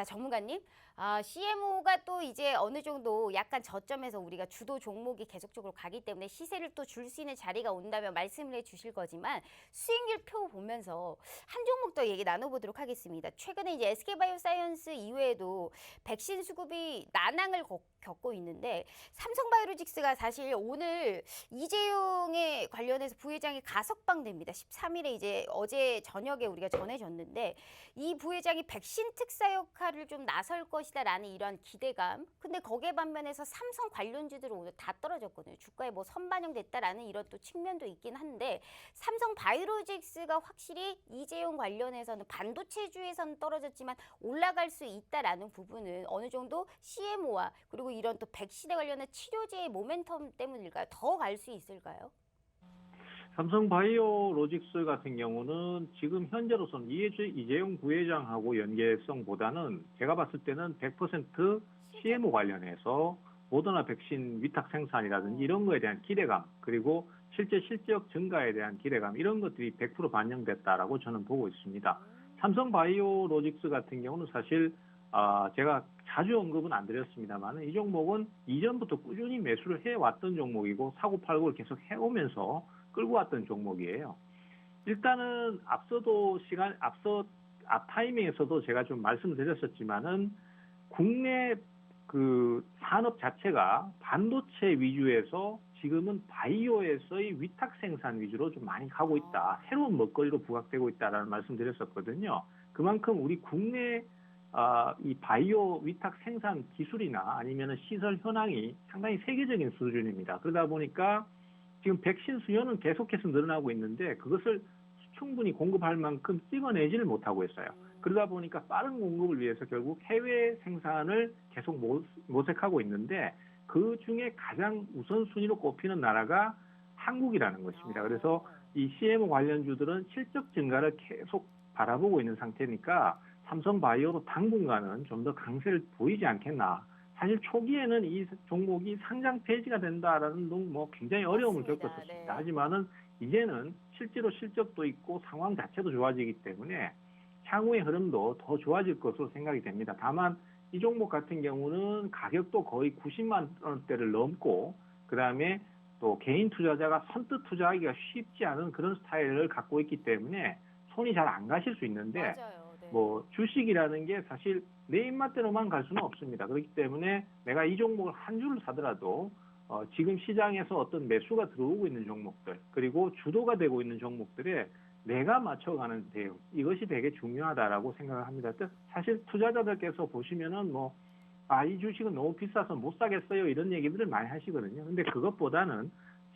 자, 전문가님, 아, CMO가 또 이제 어느 정도 약간 저점에서 우리가 주도 종목이 계속적으로 가기 때문에 시세를 또 줄 수 있는 자리가 온다면 말씀을 해 주실 거지만 수익률 표 보면서 한 종목 더 얘기 나눠보도록 하겠습니다. 최근에 이제 SK바이오사이언스 이외에도 백신 수급이 난항을 겪- 겪고 있는데 삼성바이오로직스가 사실 오늘 이재용에 관련해서 부회장이 가석방됩니다. 13일에 이제 어제 저녁에 우리가 전해졌는데 이 부회장이 백신 특사 역할을 좀 나설 것이다라는 이런 기대감. 근데 거기에 반면에서 삼성 관련주들은 오늘 다 떨어졌거든요. 주가에 뭐 선반영됐다라는 이런 또 측면도 있긴 한데 삼성 바이오로직스가 확실히 이재용 관련해서는 반도체주에서는 떨어졌지만 올라갈 수 있다라는 부분은 어느 정도 CMO와 그리고 이런 또 백신에 관련한 치료제의 모멘텀 때문일까요? 더 갈 수 있을까요? 삼성 바이오로직스 같은 경우는 지금 현재로서는 이해주- 이재용 부회장하고 연계성보다는 제가 봤을 때는 100% CMO 관련해서 모더나 백신 위탁 생산이라든지 이런 거에 대한 기대감 그리고 실제 실적 증가에 대한 기대감 이런 것들이 100% 반영됐다라고 저는 보고 있습니다. 삼성 바이오로직스 같은 경우는 사실 아, 제가 자주 언급은 안 드렸습니다만 이 종목은 이전부터 꾸준히 매수를 해왔던 종목이고 사고 팔고를 계속 해오면서 끌고 왔던 종목이에요. 일단은 앞서도 시간 앞서 앞 타이밍에서도 제가 좀 말씀을 드렸었지만은 국내 그 산업 자체가 반도체 위주에서 지금은 바이오에서의 위탁 생산 위주로 좀 많이 가고 있다. 새로운 먹거리로 부각되고 있다라는 말씀 드렸었거든요. 그만큼 우리 국내 아, 이 바이오 위탁 생산 기술이나 아니면 시설 현황이 상당히 세계적인 수준입니다. 그러다 보니까 지금 백신 수요는 계속해서 늘어나고 있는데 그것을 충분히 공급할 만큼 찍어내지를 못하고 있어요. 그러다 보니까 빠른 공급을 위해서 결국 해외 생산을 계속 모- 모색하고 있는데 그 중에 가장 우선순위로 꼽히는 나라가 한국이라는 것입니다. 그래서 이 CMO 관련주들은 실적 증가를 계속 바라보고 있는 상태니까 삼성 바이오로 당분간은 좀 더 강세를 보이지 않겠나. 사실 초기에는 이 종목이 상장 폐지가 된다라는 등뭐 굉장히 어려움을 맞습니다. 겪었었습니다. 네. 하지만은 이제는 실제로 실적도 있고 상황 자체도 좋아지기 때문에 향후의 흐름도 더 좋아질 것으로 생각이 됩니다. 다만 이 종목 같은 경우는 가격도 거의 90만 원대를 넘고 그다음에 또 개인 투자자가 선뜻 투자하기가 쉽지 않은 그런 스타일을 갖고 있기 때문에 손이 잘 안 가실 수 있는데 맞아요. 네. 뭐 주식이라는 게 사실 내 입맛대로만 갈 수는 없습니다. 그렇기 때문에 내가 이 종목을 한 줄을 사더라도 어, 지금 시장에서 어떤 매수가 들어오고 있는 종목들 그리고 주도가 되고 있는 종목들에 내가 맞춰가는 대응 이것이 되게 중요하다라고 생각을 합니다. 또 사실 투자자들께서 보시면은 뭐 아, 이 주식은 너무 비싸서 못 사겠어요. 이런 얘기들을 많이 하시거든요. 근데 그것보다는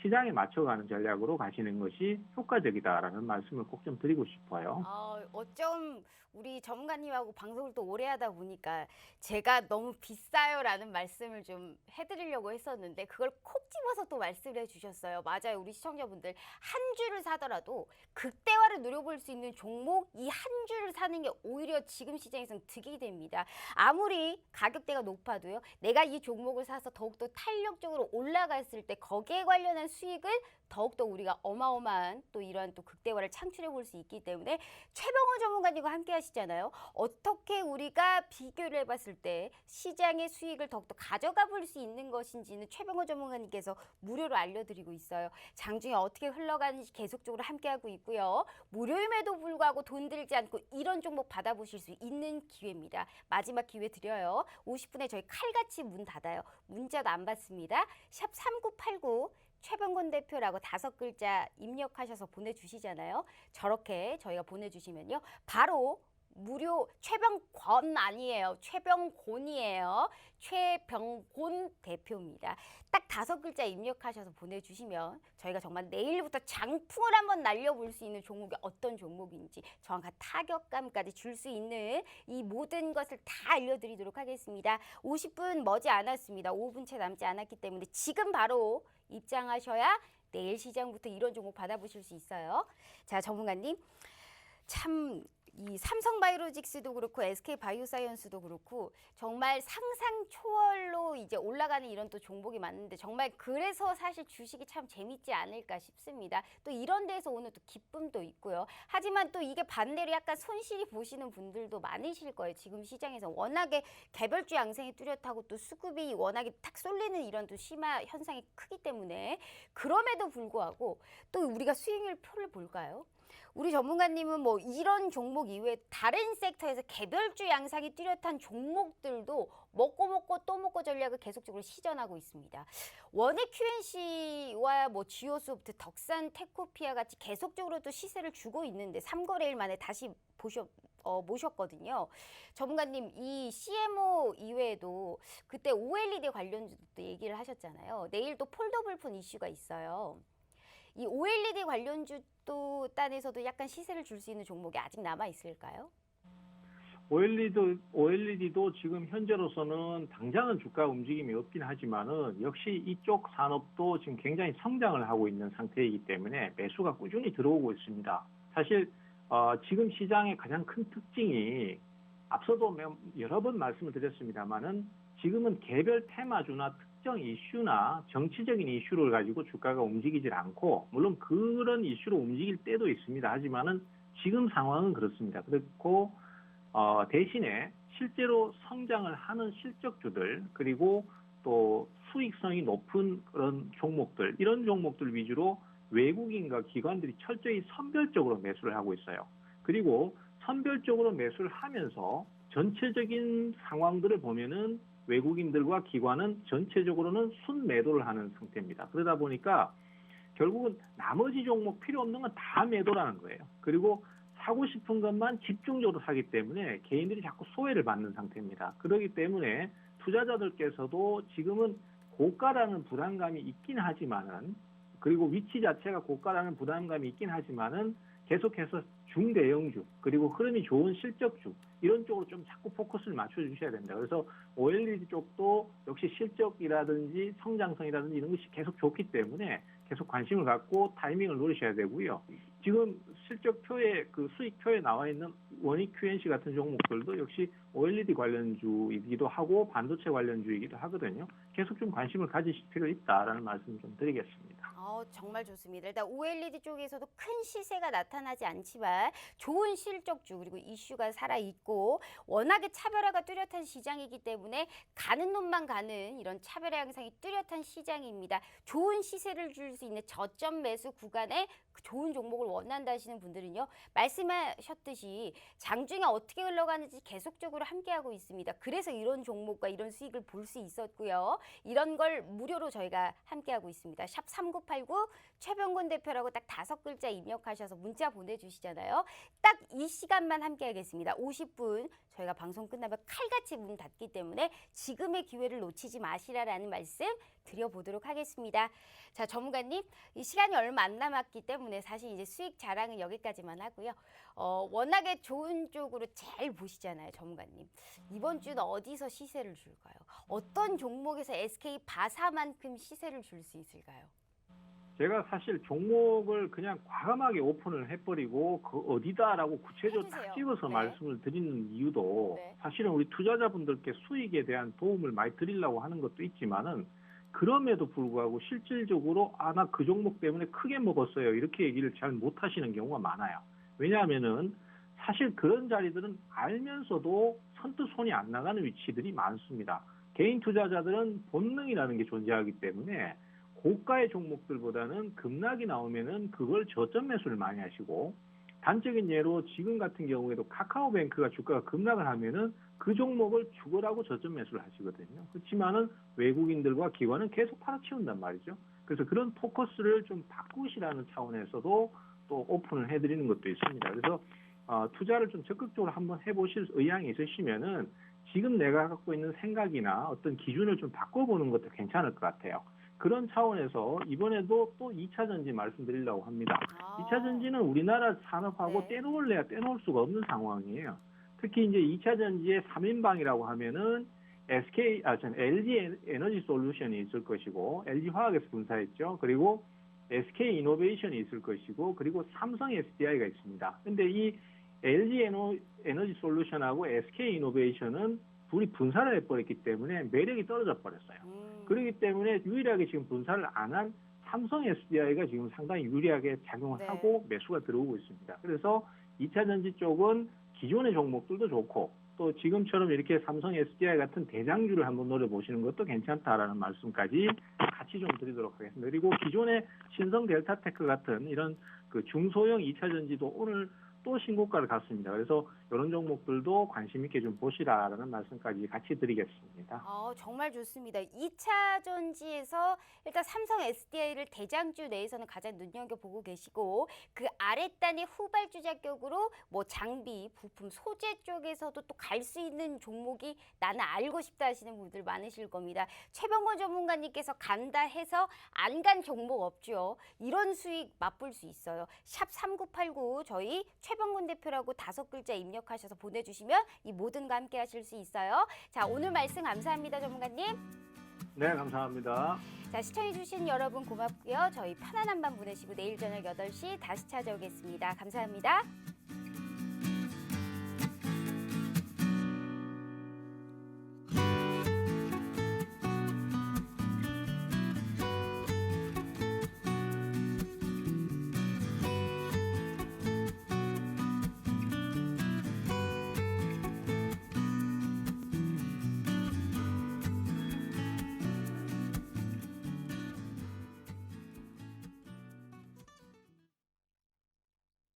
시장에 맞춰가는 전략으로 가시는 것이 효과적이다라는 말씀을 꼭 좀 드리고 싶어요. 아, 어쩜 우리 전문가님하고 방송을 또 오래 하다 보니까 제가 너무 비싸요라는 말씀을 좀 해드리려고 했었는데 그걸 콕 집어서 또 말씀을 해주셨어요. 맞아요. 우리 시청자분들 한 주를 사더라도 극대화를 누려볼 수 있는 종목 이 한 주를 사는 게 오히려 지금 시장에서는 득이 됩니다. 아무리 가격대가 높아도요. 내가 이 종목을 사서 더욱더 탄력적으로 올라갔을 때 거기에 관련한 수익을 더욱더 우리가 어마어마한 또 이러한 또 극대화를 창출해 볼 수 있기 때문에 최병호 전문가님과 함께 하시잖아요. 어떻게 우리가 비교를 해봤을 때 시장의 수익을 더욱더 가져가 볼 수 있는 것인지는 최병호 전문가님께서 무료로 알려드리고 있어요. 장중에 어떻게 흘러가는지 계속적으로 함께하고 있고요. 무료임에도 불구하고 돈 들지 않고 이런 종목 받아보실 수 있는 기회입니다. 마지막 기회 드려요. 50분에 저희 칼같이 문 닫아요. 문자도 안 받습니다. 샵 3989 최병곤 대표라고 다섯 글자 입력하셔서 보내주시잖아요. 저렇게 저희가 보내주시면요. 바로 무료 최병권 아니에요. 최병곤이에요. 최병곤 대표입니다. 딱 다섯 글자 입력하셔서 보내주시면 저희가 정말 내일부터 장풍을 한번 날려볼 수 있는 종목이 어떤 종목인지 정확한 타격감까지 줄 수 있는 이 모든 것을 다 알려드리도록 하겠습니다. 50분 머지 않았습니다. 5분 채 남지 않았기 때문에 지금 바로 입장하셔야 내일 시장부터 이런 종목 받아보실 수 있어요. 자, 전문가님. 참 이 삼성 바이오로직스도 그렇고 SK 바이오사이언스도 그렇고 정말 상상 초월로 이제 올라가는 이런 또 종목이 많은데 정말 그래서 사실 주식이 참 재밌지 않을까 싶습니다. 또 이런 데서 오는 또 기쁨도 있고요. 하지만 또 이게 반대로 약간 손실이 보시는 분들도 많으실 거예요. 지금 시장에서 워낙에 개별주 양상이 뚜렷하고 또 수급이 워낙에 탁 쏠리는 이런 또 심화 현상이 크기 때문에 그럼에도 불구하고 또 우리가 수익률 표를 볼까요? 우리 전문가님은 뭐 이런 종목 이외에 다른 섹터에서 개별주 양상이 뚜렷한 종목들도 먹고 먹고 또 먹고 전략을 계속적으로 시전하고 있습니다. 원액 QNC와 뭐 지오소프트, 덕산, 테코피아 같이 계속적으로 또 시세를 주고 있는데 3거래일 만에 다시 보셔 어, 모셨거든요. 전문가님 이 CMO 이외에도 그때 OLED 관련주도 얘기를 하셨잖아요. 내일 또 폴더블폰 이슈가 있어요. 이 OLED 관련주 도 단에서도 약간 시세를 줄 수 있는 종목이 아직 남아 있을까요? OLED도, OLED도 지금 현재로서는 당장은 주가 움직임이 없긴 하지만은 역시 이쪽 산업도 지금 굉장히 성장을 하고 있는 상태이기 때문에 매수가 꾸준히 들어오고 있습니다. 사실 어, 지금 시장의 가장 큰 특징이 앞서도 몇- 여러 번 말씀을 드렸습니다만은 지금은 개별 테마주나 특 정 이슈나 정치적인 이슈를 가지고 주가가 움직이질 않고 물론 그런 이슈로 움직일 때도 있습니다. 하지만은 지금 상황은 그렇습니다. 그렇고 어, 대신에 실제로 성장을 하는 실적주들 그리고 또 수익성이 높은 그런 종목들 이런 종목들 위주로 외국인과 기관들이 철저히 선별적으로 매수를 하고 있어요. 그리고 선별적으로 매수를 하면서 전체적인 상황들을 보면은 외국인들과 기관은 전체적으로는 순매도를 하는 상태입니다. 그러다 보니까 결국은 나머지 종목 필요 없는 건 다 매도라는 거예요. 그리고 사고 싶은 것만 집중적으로 사기 때문에 개인들이 자꾸 소외를 받는 상태입니다. 그렇기 때문에 투자자들께서도 지금은 고가라는 부담감이 있긴 하지만은 그리고 위치 자체가 고가라는 부담감이 있긴 하지만은 계속해서 중대형주 그리고 흐름이 좋은 실적주 이런 쪽으로 좀 자꾸 포커스를 맞춰 주셔야 됩니다. 그래서 OLED 쪽도 역시 실적이라든지 성장성이라든지 이런 것이 계속 좋기 때문에 계속 관심을 갖고 타이밍을 노리셔야 되고요. 지금 실적표에 그 수익표에 나와 있는 원익 QNC 같은 종목들도 역시 OLED 관련주이기도 하고 반도체 관련주이기도 하거든요. 계속 좀 관심을 가지실 필요 있다라는 말씀 좀 드리겠습니다. 어, 정말 좋습니다. 일단 OLED 쪽에서도 큰 시세가 나타나지 않지만 좋은 실적주 그리고 이슈가 살아 있고 워낙에 차별화가 뚜렷한 시장이기 때문에 가는 놈만 가는 이런 차별화 양상이 뚜렷한 시장입니다. 좋은 시세를 줄 수 있는 저점 매수 구간에 그 좋은 종목을 원한다 하시는 분들은요. 말씀하셨듯이 장중에 어떻게 흘러가는지 계속적으로 함께하고 있습니다. 그래서 이런 종목과 이런 수익을 볼 수 있었고요. 이런 걸 무료로 저희가 함께하고 있습니다. 샵3989 최병곤 대표라고 딱 다섯 글자 입력하셔서 문자 보내주시잖아요. 딱 이 시간만 함께 하겠습니다. 50분 저희가 방송 끝나면 칼같이 문 닫기 때문에 지금의 기회를 놓치지 마시라라는 말씀 드려보도록 하겠습니다. 자 전문가님 이 시간이 얼마 안 남았기 때문에 사실 이제 수익 자랑은 여기까지만 하고요. 어, 워낙에 좋은 쪽으로 잘 보시잖아요, 전문가님. 이번 주는 어디서 시세를 줄까요? 어떤 종목에서 SK 바사만큼 시세를 줄 수 있을까요? 제가 사실 종목을 그냥 과감하게 오픈을 해버리고 그 어디다라고 구체적으로 해주세요. 딱 찍어서 네. 말씀을 드리는 이유도 네. 사실은 우리 투자자분들께 수익에 대한 도움을 많이 드리려고 하는 것도 있지만은 그럼에도 불구하고 실질적으로 아 나 그 종목 때문에 크게 먹었어요 이렇게 얘기를 잘 못하시는 경우가 많아요. 왜냐하면은 사실 그런 자리들은 알면서도 선뜻 손이 안 나가는 위치들이 많습니다. 개인 투자자들은 본능이라는 게 존재하기 때문에 고가의 종목들보다는 급락이 나오면은 그걸 저점 매수를 많이 하시고 단적인 예로 지금 같은 경우에도 카카오뱅크가 주가가 급락을 하면은 그 종목을 죽으라고 저점 매수를 하시거든요. 그렇지만은 외국인들과 기관은 계속 팔아치운단 말이죠. 그래서 그런 포커스를 좀 바꾸시라는 차원에서도 또 오픈을 해드리는 것도 있습니다. 그래서 어, 투자를 좀 적극적으로 한번 해보실 의향이 있으시면은 지금 내가 갖고 있는 생각이나 어떤 기준을 좀 바꿔보는 것도 괜찮을 것 같아요. 그런 차원에서 이번에도 또 2차 전지 말씀드리려고 합니다. 아, 2차 전지는 우리나라 산업하고 네. 떼놓을래야 떼놓을 수가 없는 상황이에요. 특히 이제 2차 전지의 3인방이라고 하면은 SK, 아, 전 LG 에너지 솔루션이 있을 것이고, LG 화학에서 분사했죠. 그리고 SK 이노베이션이 있을 것이고, 그리고 삼성 SDI가 있습니다. 근데 이 LG 에너, 에너지 솔루션하고 SK 이노베이션은 둘이 분사를 해버렸기 때문에 매력이 떨어져 버렸어요. 음. 그렇기 때문에 유일하게 지금 분사를 안한 삼성 SDI가 지금 상당히 유리하게 작용을 네. 하고 매수가 들어오고 있습니다. 그래서 2차 전지 쪽은 기존의 종목들도 좋고 또 지금처럼 이렇게 삼성 SDI 같은 대장주를 한번 노려보시는 것도 괜찮다라는 말씀까지 같이 좀 드리도록 하겠습니다. 그리고 기존의 신성 델타테크 같은 이런 그 중소형 2차 전지도 오늘 또 신고가를 갔습니다. 그래서 이런 종목들도 관심 있게 좀 보시라라는 말씀까지 같이 드리겠습니다. 아, 정말 좋습니다. 2차 전지에서 일단 삼성 SDI를 대장주 내에서는 가장 눈여겨보고 계시고 그 아랫단의 후발주 자격으로 뭐 장비, 부품, 소재 쪽에서도 또 갈 수 있는 종목이 나는 알고 싶다 하시는 분들 많으실 겁니다. 최병건 전문가님께서 간다 해서 안 간 종목 없죠. 이런 수익 맛볼 수 있어요. 샵 3989 저희 최병건 대표라고 다섯 글자 입력 하셔서 보내주시면 이 모든 거 함께 하실 수 있어요. 자, 오늘 말씀 감사합니다, 전문가님. 네, 감사합니다. 자, 시청해주신 여러분 고맙고요. 저희 편안한 밤 보내시고 내일 저녁 8시 다시 찾아오겠습니다. 감사합니다.